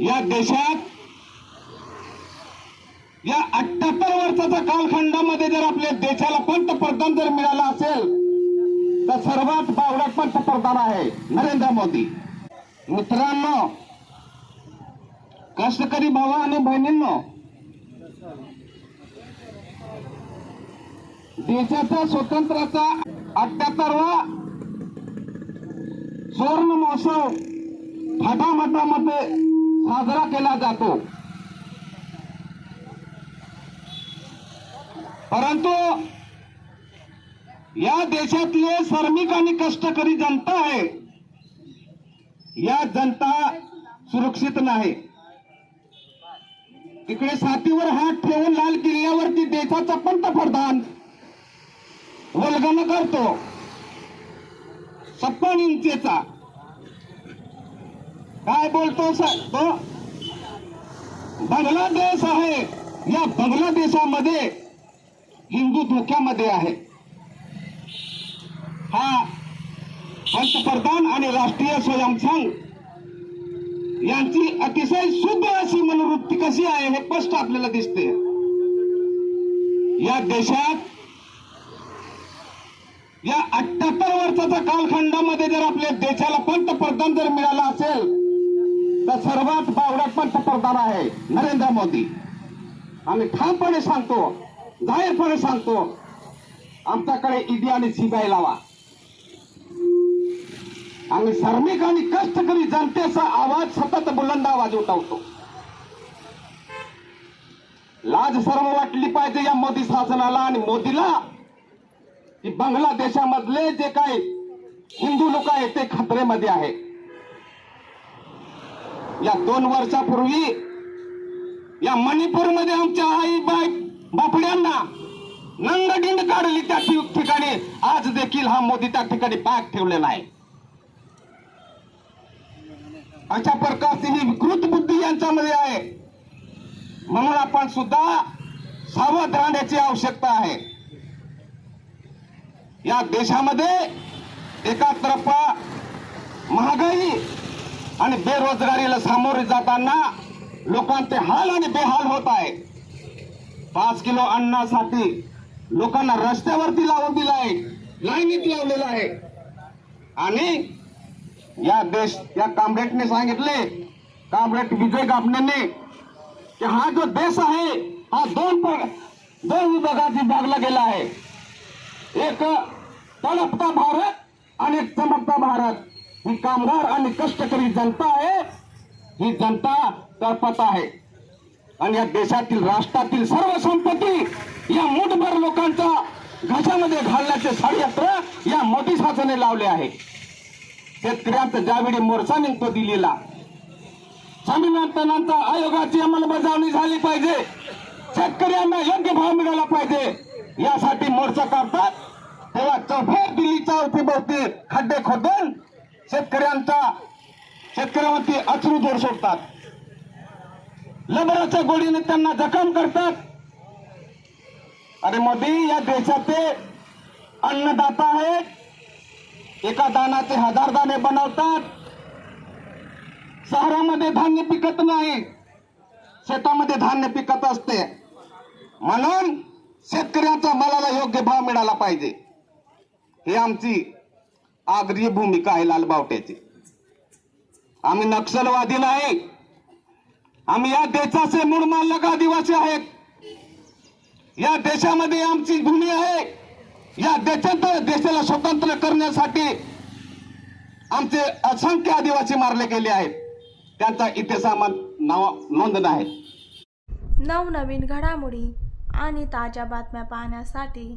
या देशात या अठ्याहत्तर वर्षाच्या कालखंडामध्ये जर आपल्या देशाला पंतप्रधान जर मिळाला असेल तर सर्वात बावडा पंतप्रधान आहे नरेंद्र मोदी. मित्रांनो कष्टकरी भावा आणि बहिणींनो देशाचा स्वतंत्राचा अठ्याहत्तरवा सुवर्ण महोत्सव मते साजरा केला जातो. परंतु या देशातले श्रमिक आणि कष्टकरी जनता आहे. या जनता सुरक्षित नाही. इकडे साथीवर हात ठेवून लाल किल्ल्यावरती देशाचा पंतप्रधान वल्गन करतो. छप्पन इंचेचा. काय बोलतो तो बांगलादेश आहे. या बांगलादेशामध्ये हिंदू धोक्यामध्ये आहे. हा पंतप्रधान आणि राष्ट्रीय स्वयंसंघ यांची अतिशय शुद्ध अशी मनोवृत्ती कशी आहे हे स्पष्ट आपल्याला दिसते. या देशात या अठ्याहत्तर वर्षाच्या कालखंडामध्ये जर आपल्या देशाला पंतप्रधान जर मिळाला असेल तर सर्वात बावडा पंतप्रधान आहे नरेंद्र मोदी. आम्ही ठामपणे सांगतो जाहीरपणे सांगतो आमच्याकडे ईडी आणि सीबीआय लावा. आम्ही श्रमिक आणि कष्टकरी जनतेचा आवाज सतत बुलंद आवाज उठवतो. लाज सर्व वाटली पाहिजे या मोदी शासनाला आणि मोदीला की बांगलादेशामधले जे काही हिंदू लोक आहेत ते खतरेमध्ये आहे या दोन वर्षापूर्वी या मणिपूरमध्ये आमच्या आई बाई बापड्यांना नंगडिंड काढली त्या ठिकाणी. आज देखील हा मोदी त्या ठिकाणी बॅग ठेवलेला आहे. अशा प्रकारची ही विकृत बुद्धी यांच्यामध्ये आहे. म्हणून आपण सुद्धा सावध राहण्याची आवश्यकता आहे. या देशामध्ये एका तरफा महागाई आणि बेरोजगारीला सामोरे जाताना लोकांचे हाल आणि बेहाल होत आहे. पाच किलो अन्नासाठी लोकांना रस्त्यावरती लावून दिलं आहे. लाईनीत लावलेलं आहे. आणि या देश या कामरेडने सांगितले कामरेट विजय गाभणेने की हा जो देश आहे हा दोन दोन विभागात विभागला गेला आहे. एक तळपता भारत आणि एक चमकता भारत. ही कामगार आणि कष्टकरी जनता आहे. ही जनता तळपत आहे. आणि या देशातील राष्ट्रातील सर्व संपत्ती या मुठभर लोकांचा घशामध्ये घालण्याचे षडयंत्र या मोदी शासने लावले आहे. शेतकऱ्यांचा ज्यावेळी मोर्चा निघतो दिलेला स्वामीनाथनांचा आयोगाची अंमलबजावणी झाली पाहिजे. शेतकऱ्यांना योग्य भाव मिळाला पाहिजे. यासाठी मोर्चा काढतात. तेव्हा चौफेर दिल्लीच्या अवतीभोवती खड्डे खोदून शेतकऱ्यांचा शेतकऱ्यांवरती अश्रू जोर सोडतात. लबराच्या गोळीने त्यांना जखम करतात. अरे मोदी या देशाचे अन्नदाता आहेत. एका दानाचे हजार दाणे बनवतात. शहरामध्ये धान्य पिकत नाही. शेतामध्ये धान्य पिकत असते. म्हणून शेतकऱ्याचा मालाला योग्य भाव मिळाला पाहिजे. ही आमची आग्री भूमिका आहे लालबावट्याची आम्ही नक्षलवादी नाही. आम्ही या देशाचे मूळ मालक आदिवासी आहेत. या देशामध्ये आमची भूमी आहे. या देशात देशाला स्वतंत्र करण्यासाठी आमचे असंख्य आदिवासी मारले गेले आहेत. त्यांचा इतिहासात नाव नोंद आहे. नवनवीन घडामोडी आणि ताज्या बातम्या पाहण्यासाठी